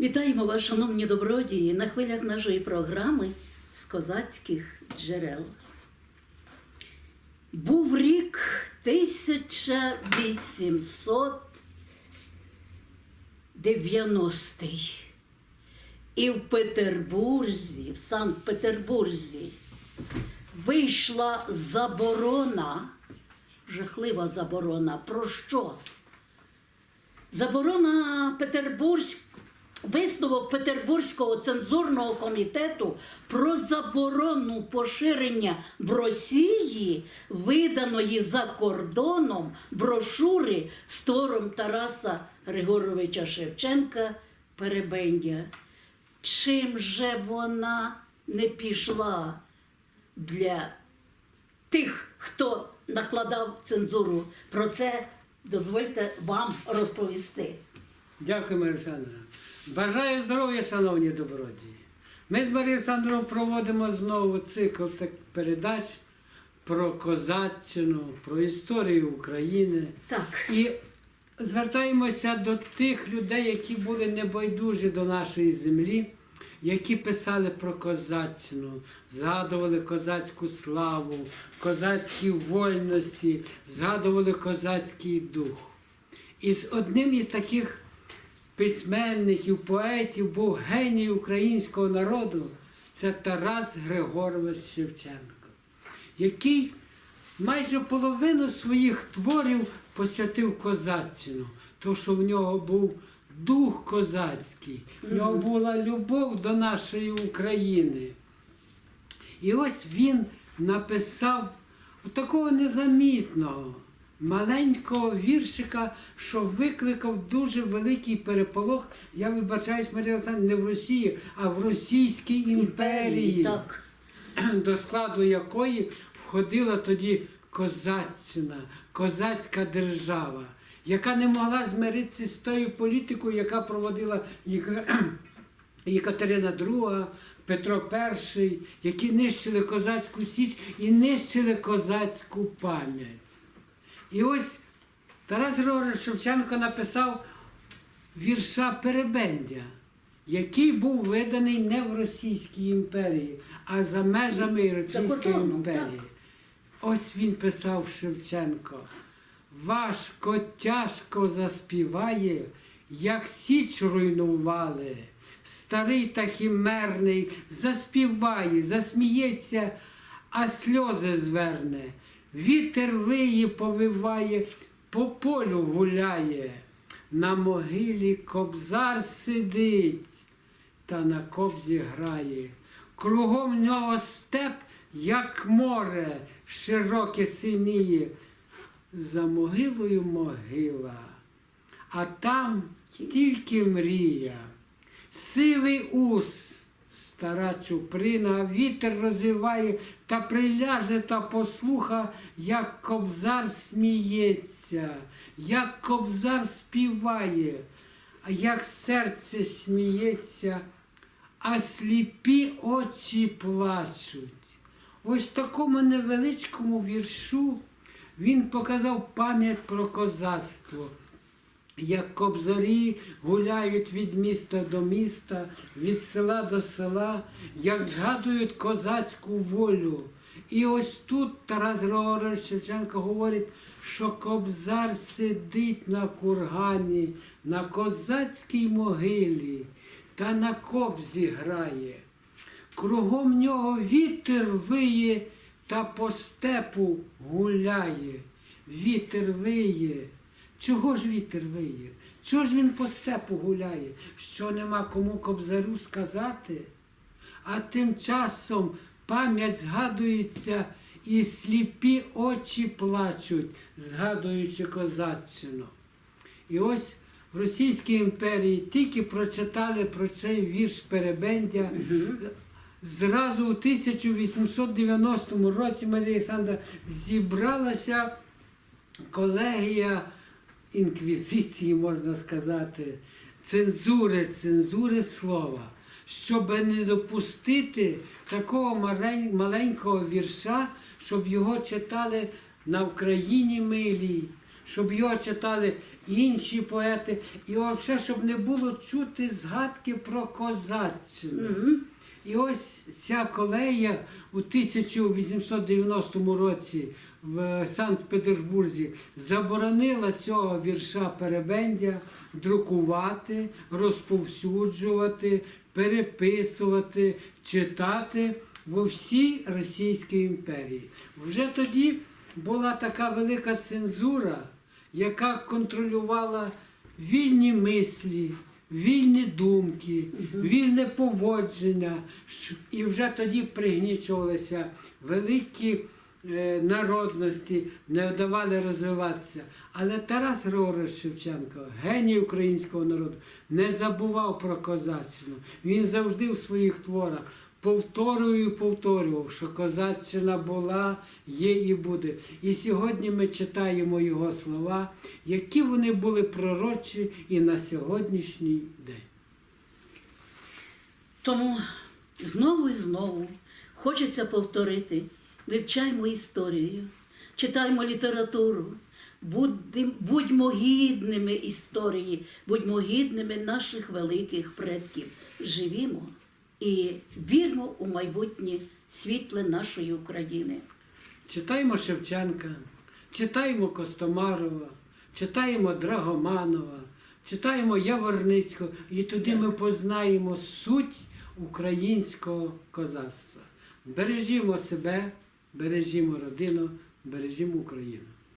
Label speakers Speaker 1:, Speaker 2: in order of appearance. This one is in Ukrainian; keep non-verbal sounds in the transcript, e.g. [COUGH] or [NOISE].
Speaker 1: Вітаємо вас, шановні добродії, на хвилях нашої програми з козацьких джерел. Був рік 1890 і в Петербурзі, в Санкт-Петербурзі вийшла заборона, жахлива заборона. Про що? Заборона Петербурзьк, висновок Петербурзького цензурного комітету про заборону поширення в Росії виданої за кордоном брошури з твором Тараса Григоровича Шевченка Перебендя. Чим же вона не пішла для тих, хто накладав цензуру? Про це дозвольте вам розповісти.
Speaker 2: Дякую, Марія Олександровна. Бажаю здоров'я, шановні добродії. Ми з Марією Олександровною проводимо знову цикл передач про козаччину, про історію України.
Speaker 1: Так.
Speaker 2: І звертаємося до тих людей, які були небайдужі до нашої землі, які писали про козаччину, згадували козацьку славу, козацькі вольності, згадували козацький дух. І з одним із таких письменників, поетів був геній українського народу, це Тарас Григорович Шевченко, який майже половину своїх творів посвятив козаччину, тому що в нього був дух козацький, в нього була любов до нашої України. І ось він написав такого незамітного, маленького віршика, що викликав дуже великий переполох. Я вибачаюсь, Марія Олександровна, не в Росії, а в Російській імперії
Speaker 1: Так. [CLEARS THROAT]
Speaker 2: до складу якої входила тоді козаччина, козацька держава, яка не могла змиритися з тою політикою, яка проводила [CLEARS THROAT] Єкатерина II, Петро І, які нищили козацьку січ і нищили козацьку пам'ять. І ось Тарас Григорович Шевченко написав вірша Перебендя, який був виданий не в Російській імперії, а за межами Російської імперії. Ось він писав Шевченко. Важко, тяжко заспіває, як січ руйнували. Старий та хімерний заспіває, засміється, а сльози зверне. Вітер виє, повиває, по полю гуляє. На могилі кобзар сидить та на кобзі грає. Кругом нього степ, як море, широке синіє. За могилою могила, а там тільки мрія. Сивий ус, стара чуприна, вітер розвиває та приляже та послуха, як кобзар сміється, як кобзар співає, а як серце сміється, а сліпі очі плачуть. Ось такому невеличкому віршу він показав пам'ять про козацтво. Як кобзарі гуляють від міста до міста, від села до села, як згадують козацьку волю. І ось тут Тарас Григорович Шевченко говорить, що кобзар сидить на кургані, на козацькій могилі та на кобзі грає. Кругом нього вітер виє та по степу гуляє. Вітер виє. Чого ж вітер виє? Чого ж він по степу гуляє? Що нема кому кобзарю сказати? А тим часом пам'ять згадується, і сліпі очі плачуть, згадуючи козаччину. І ось в Російській імперії тільки прочитали про цей вірш Перебендя. Зразу у 1890 році Марія Олександра зібралася колегія інквізиції, можна сказати, цензури, цензури слова, щоб не допустити такого маленького вірша, щоб його читали на Україні милій, щоб його читали інші поети, і взагалі, щоб не було чути згадки про козаччину.
Speaker 1: Мгм.
Speaker 2: І ось ця колея у 1890 році в Санкт-Петербурзі заборонила цього вірша Перебендя друкувати, розповсюджувати, переписувати, читати во всій Російській імперії. Вже тоді була така велика цензура, яка контролювала вільні мислі, вільні думки, вільне поводження. І вже тоді пригнічувалися великі народності, не давали розвиватися. Але Тарас Григорович Шевченко, геній українського народу, не забував про козаччину. Він завжди в своїх творах повторював і повторював, що козаччина була, є і буде. І сьогодні ми читаємо його слова, які вони були пророчі і на сьогоднішній день.
Speaker 1: Тому знову і знову хочеться повторити: вивчаймо історію, читаймо літературу, будьмо гідними історії, будьмо гідними наших великих предків. Живімо і вірмо у майбутнє світле нашої України.
Speaker 2: Читаємо Шевченка, читаємо Костомарова, читаємо Драгоманова, читаємо Яворницького, і тоді ми познаємо суть українського козацтва. Бережімо себе, бережімо родину, бережімо Україну.